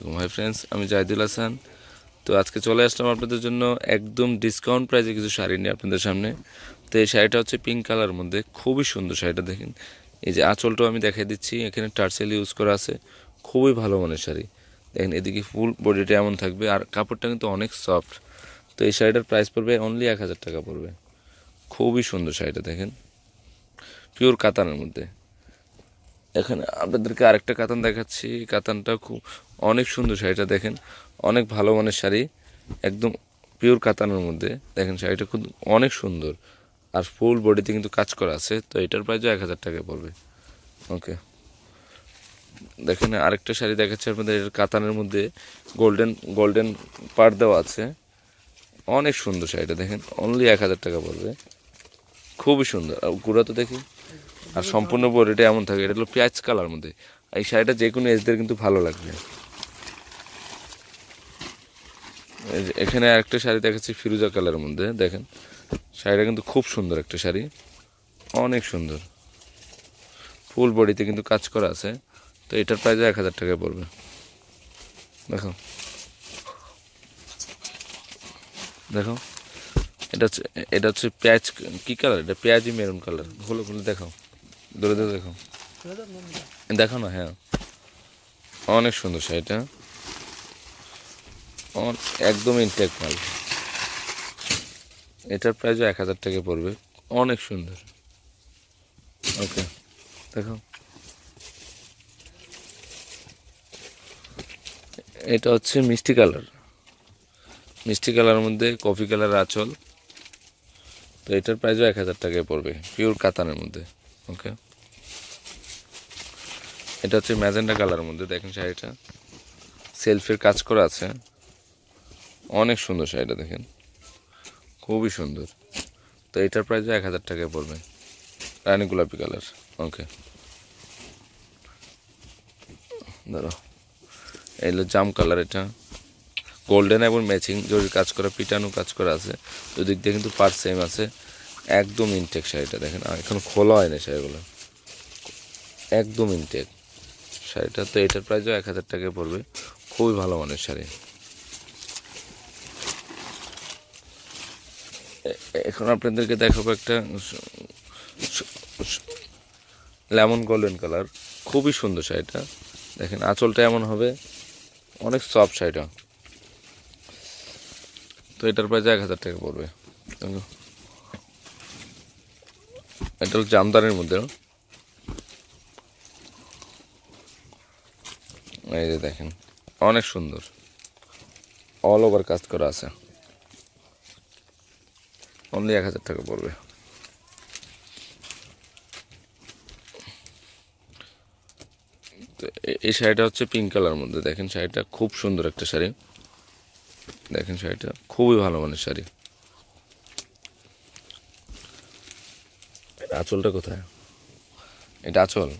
Hi friends আমি জাহিদুল হাসান। তো আজকে চলে আসলাম আপনাদের জন্য একদম ডিসকাউন্ট প্রাইসে কিছু শাড়ি নিয়ে আপনাদের সামনে। তো এই শাড়িটা হচ্ছে পিঙ্ক কালার মধ্যে, খুবই সুন্দর শাড়িটা দেখেন। এই যে আঁচলটাও আমি দেখাই দিচ্ছি, এখানে টার্সেল ইউজ করা আছে, খুবই ভালো মানের শাড়ি। দেখেন এদিকে ফুল বডিটা এমন থাকবে, আর কাপড়টা কিন্তু অনেক সফট তো এই শাড়িটার প্রাইস পড়বে অনলি এক হাজার টাকা পড়বে। খুবই সুন্দর শাড়িটা দেখেন। পিওর কাতানের মধ্যে। এখানে আপনাদেরকে আরেকটা কাতান দেখাচ্ছি। কাতানটা খুব, অনেক সুন্দর শাড়িটা দেখেন। অনেক ভালো মানের শাড়ি, একদম পিওর কাতানের মধ্যে। দেখেন শাড়িটা খুব, অনেক সুন্দর। আর ফুল বডিতে কিন্তু কাজ করা আছে, তো এটার প্রাইসও এক হাজার টাকা পড়বে। ওকে দেখেন আরেকটা শাড়ি দেখাচ্ছি আপনাদের কাতানের মধ্যে গোল্ডেন গোল্ডেন পার দেওয়া আছে। অনেক সুন্দর শাড়িটা দেখেন অনলি এক হাজার টাকা পড়বে। খুবই সুন্দর। আর গুঁড়া তো দেখি। আর সম্পূর্ণ বডিটা এমন থাকে, এটা হলো পেঁয়াজ কালার মধ্যে। আর এই শাড়িটা যে কোনো এজদের কিন্তু ভালো লাগবে। এখানে আরেকটা শাড়ি দেখাচ্ছি, ফিরোজা কালারের মধ্যে, দেখেন। শাড়িটা কিন্তু খুব সুন্দর একটা শাড়ি, অনেক সুন্দর। ফুল বডিতে কিন্তু কাজ করা আছে, তো এটার প্রাইস এক হাজার টাকা পড়বে। দেখো। দেখো। এটা হচ্ছে এটা হচ্ছে পেঁয়াজ, কী কালার? এটা পেঁয়াজি মেরুন কালার। খুলে খুলে দেখাও। ধরে ধরে দেখো। দেখো না হ্যাঁ। অনেক সুন্দর শাড়িটা। একদম ইনটেক মাল। এটার প্রাইসও এক হাজার টাকা পড়বে। অনেক সুন্দর। ওকে, দেখো। এটা হচ্ছে মিষ্টি কালার। মিষ্টি কালারের মধ্যে কফি কালার আঁচল। তো এটার প্রাইসও এক হাজার টাকায় পড়বে পিওর কাতানের মধ্যে। ওকে এটা হচ্ছে ম্যাজেন্ডা কালারের মধ্যে, দেখেন শাড়িটা। সেলফের কাজ করা আছে। অনেক সুন্দর শাড়িটা, দেখেন। খুবই সুন্দর। তো এটার প্রাইসও এক হাজার টাকায় পড়বে। রানী গোলাপি কালার। ওকে ধরো এই হলো জাম কালার এটা। গোল্ডেন এবং ম্যাচিং জরির কাজ করা, পিটানো কাজ করা আছে। দুদিক দিয়ে কিন্তু পার সেম আছে। একদম ইনটেক শাড়িটা দেখেন এখন খোলা হয় না শাড়িগুলো। একদম ইনটেক শাড়িটা তো এটার প্রাইসও এক হাজার টাকায় পড়বে। খুবই ভালো মানের শাড়ি। এখন আপনাদেরকে দেখাবো একটা লেমন গোল্ডেন কালার। খুবই সুন্দর শাড়িটা। দেখেন, আঁচলটা এমন হবে। অনেক সফট শাড়িটা। তো এটার প্রাইস এক হাজার টাকা পড়বে। এটা হলো জামদানির মধ্যে এই যে দেখেন, অনেক সুন্দর। অল ওভার কাজ করা আছে। অনলি এক হাজার টাকা পড়বে। এই শাড়িটা হচ্ছে পিঙ্ক কালার মধ্যে। দেখেন শাড়িটা খুব সুন্দর একটা শাড়ি। দেখেন শাড়িটা, খুবই ভালো মানের শাড়ি। এটা আঁচলটা কোথায়? এটা আঁচল?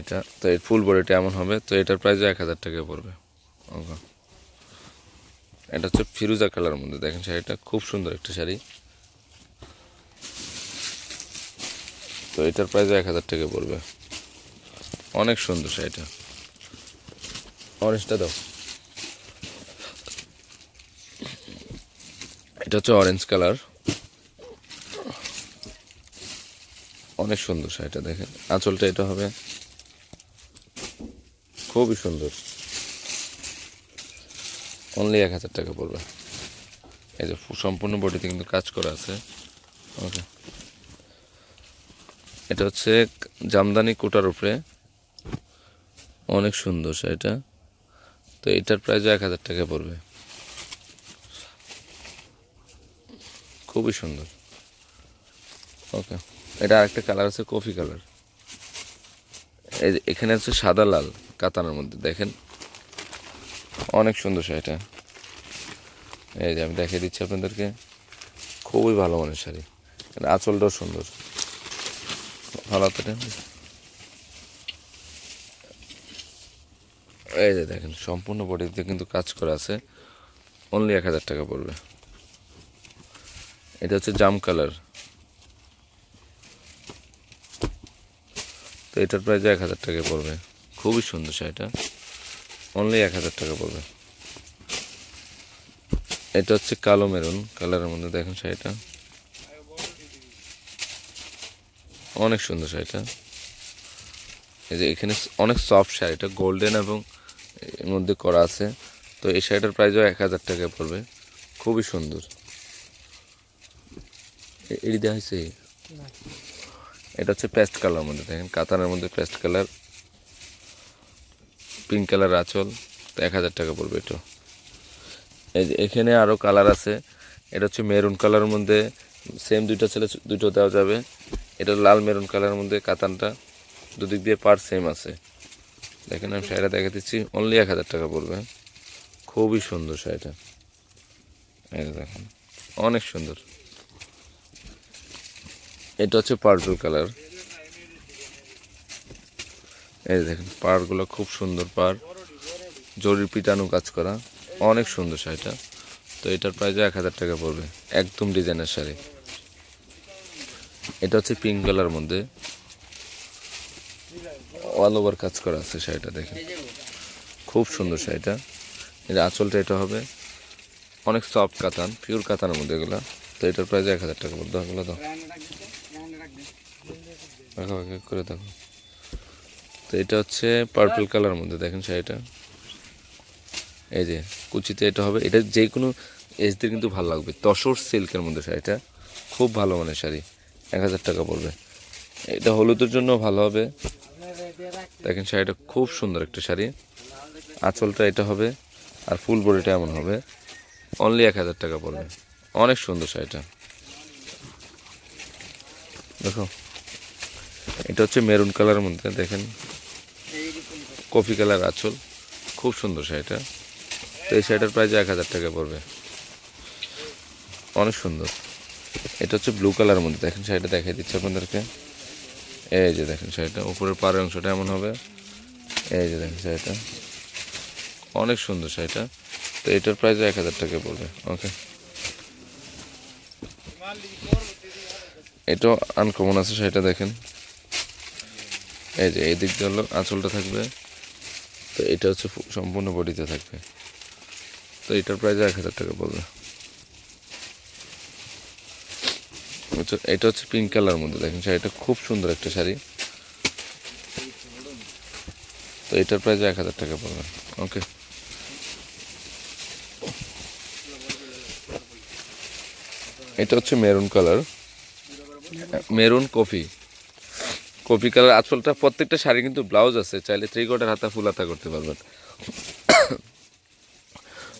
এটা? তো এর ফুল বডিটা এমন হবে তো এটার প্রাইস এক হাজার টাকা পড়বে। ওকে। এটা হচ্ছে ফিরোজা কালার মধ্যে দেখেন শাড়িটা খুব সুন্দর একটা শাড়ি। তো এটার প্রাইস এক হাজার টাকা পড়বে। অনেক সুন্দর শাড়িটা। অরেঞ্জটা দাও। এটা হচ্ছে অরেঞ্জ কালার অনেক সুন্দর শাড়িটা দেখেন। আঁচলটা এটা হবে। খুবই সুন্দর। অনলি এক হাজার টাকা পড়বে। এই যে সম্পূর্ণ বডিতে কিন্তু কাজ করা আছে। ওকে এটা হচ্ছে জামদানি কোটার উপরে। অনেক সুন্দর শাড়িটা। তো এটার প্রাইসও এক হাজার টাকা পড়বে। খুবই সুন্দর। ওকে এটা আরেকটা কালার আছে কফি কালার এই এখানে আছে সাদা লাল কাতানের মধ্যে, দেখেন। অনেক সুন্দর শাড়িটা এই যে আমি দেখিয়ে দিচ্ছি আপনাদেরকে। খুবই ভালো মানের শাড়ি। এর আঁচলটাও সুন্দর। ভালো হাতেটা এই যে দেখেন, সম্পূর্ণ বডিতে কিন্তু কাজ করা আছে। অনলি এক হাজার টাকা পড়বে। এটা হচ্ছে জাম কালার তো এটার প্রাইস এক হাজার টাকা পড়বে। খুবই সুন্দর শাড়িটা। অনলি এক হাজার টাকা পড়বে। এটা হচ্ছে কালো মেরুন, কালারের মধ্যে দেখেন শাড়িটা। অনেক সুন্দর শাড়িটা। এই যে এখানে অনেক সফট শাড়িটা গোল্ডেন এবং এর মধ্যে করা আছে। তো এই শাড়িটার প্রাইসও এক হাজার টাকা পড়বে। খুবই সুন্দর। এটি দেওয়া হয়েছে? এটা হচ্ছে পেস্ট কালার মধ্যে, দেখেন কাতানের মধ্যে পেস্ট কালার পিঙ্ক কালার আঁচল এক হাজার টাকা পড়বে এটা এই যে এখানে আরও কালার আছে, এটা হচ্ছে মেরুন কালারের মধ্যে সেম দুইটা ছেলে দুটো দেওয়া যাবে। এটা লাল মেরুন কালারের মধ্যে কাতানটা, দুদিক দিয়ে পার সেম আছে। দেখেন, আমি শাড়িটা দেখা দিচ্ছি অনলি এক হাজার টাকা পড়বে। খুবই সুন্দর শাড়িটা। দেখেন, অনেক সুন্দর। এটা হচ্ছে পার্পল কালার এই দেখেন, পাড়গুলো খুব সুন্দর পাড়। জরির পিটানো কাজ করা। অনেক সুন্দর শাড়িটা। তো এটার প্রাইস এক হাজার টাকা পড়বে, একদম ডিজাইনের শাড়ি। এটা হচ্ছে পিঙ্ক কালার মধ্যে। অল ওভার কাজ করা আছে শাড়িটা, দেখেন। খুব সুন্দর শাড়িটা। এর আঁচলটা এটা হবে। অনেক সফট কাতান পিওর কাতানের মধ্যে এগুলো। তো এটার প্রাইস এক হাজার টাকা পড়বে। এগুলো তো দেখো করে দেখো। তো এটা হচ্ছে পার্পল কালার মধ্যে, দেখেন শাড়িটা। এই যে, কুচিতে এটা হবে। এটা যে কোনো এজদের কিন্তু ভালো লাগবে। তসর সিল্কের মধ্যে শাড়িটা। খুব ভালো মানের শাড়ি। এক হাজার টাকা পড়বে। এটা হলুদের জন্য ভালো হবে। দেখেন শাড়িটা খুব সুন্দর একটা শাড়ি। আঁচলটা এটা হবে। আর ফুল বডিটা এমন হবে। অনলি এক হাজার টাকা পড়বে। অনেক সুন্দর শাড়িটা। দেখো। এটা হচ্ছে মেরুন কালারের মধ্যে, দেখেন। কফি কালার আঁচল, খুব সুন্দর শাড়িটা। তো এই শাড়িটার প্রাইস এক হাজার টাকা পড়বে। অনেক সুন্দর। এটা হচ্ছে ব্লু কালারের মধ্যে, দেখেন শাড়িটা দেখাই দিচ্ছে আপনাদেরকে। এই যে দেখেন শাড়িটা, উপরের পাড়ের অংশটা এমন হবে। এই যে দেখেন শাড়িটা। অনেক সুন্দর শাড়িটা। তো এটার প্রাইস এক হাজার টাকা পড়বে, ওকে। এটাও আনকমন আছে শাড়িটা, দেখেন। এই যে এই দিক দিয়ে হলো আঁচলটা থাকবে। তো এটা হচ্ছে সম্পূর্ণ বডিতে থাকবে। তো এটার প্রাইস এক হাজার টাকা পড়বে। এটা হচ্ছে পিঙ্ক কালার মধ্যে। দেখেন শাড়িটা খুব সুন্দর একটা শাড়ি। তো এটার প্রাইস এক হাজার টাকা পড়বে। ওকে। এটা হচ্ছে maroon colour maroon coffee. Coffee colour আঁচলটা, প্রত্যেকটা শাড়ি কিন্তু ব্লাউজ আছে, চাইলে থ্রি কোয়ার্টার হাতা ফুল হাতা করতে পারবেন।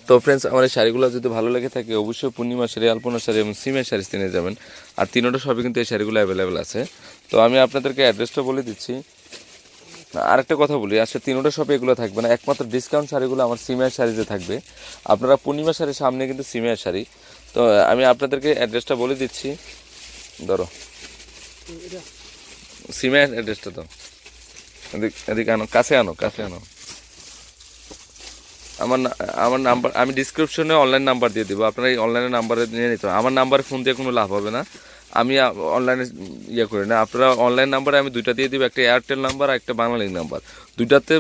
তো ফ্রেন্ডস আমার এই শাড়িগুলো যদি ভালো লেগে থাকে, অবশ্যই পূর্ণিমা শাড়ি, আলপনা শাড়ি এবং সিমের শাড়ি কিনে যাবেন। আর তিনোটা সবই কিন্তু এই শাড়িগুলো অ্যাভেলেবেল আছে। তো আমি আপনাদেরকে অ্যাড্রেসটা বলে দিচ্ছি। আরেকটা কথা বলি আসলে তিনোটা শপে এগুলো থাকবে না, একমাত্র ডিসকাউন্ট শাড়িগুলো আমার সিমের শাড়িতে থাকবে। আপনারা পূর্ণিমা শাড়ির সামনে কিন্তু সিমের শাড়ি। তো আমি আপনাদেরকে অ্যাড্রেসটা বলে দিচ্ছি। ধরো। সিমের অ্যাড্রেসটা তো এদিক এদিকে আনো, কাছে আনো কাছে আনো। আমার আমার নাম্বার আমি ডিসক্রিপশনে অনলাইন নাম্বার দিয়ে দেবো। আপনারা এই অনলাইনে নাম্বারে নিয়ে নিতে হবে আমার নাম্বারে ফোন দিয়ে কোনো লাভ হবে না। আমি অনলাইনে ইয়ে করি না। আপনারা অনলাইন নাম্বারে আমি দুইটা দিয়ে দিব। একটা এয়ারটেল নাম্বার আর একটা বাংলালিং নাম্বার দুইটাতে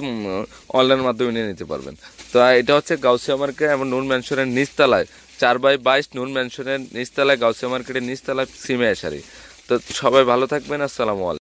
অনলাইনের মাধ্যমে নিয়ে নিতে পারবেন। তো এটা হচ্ছে গাউসিয়া মার্কেট এবং নুন ম্যানশনের নিচতলায়। চার বাই বাইশ নুন ম্যানশনের নিচতলায়, গাউসিয়া মার্কেটের নিচতলায় সিমে শাড়ি তো সবাই ভালো থাকবেন। আসসালামু আলাইকুম।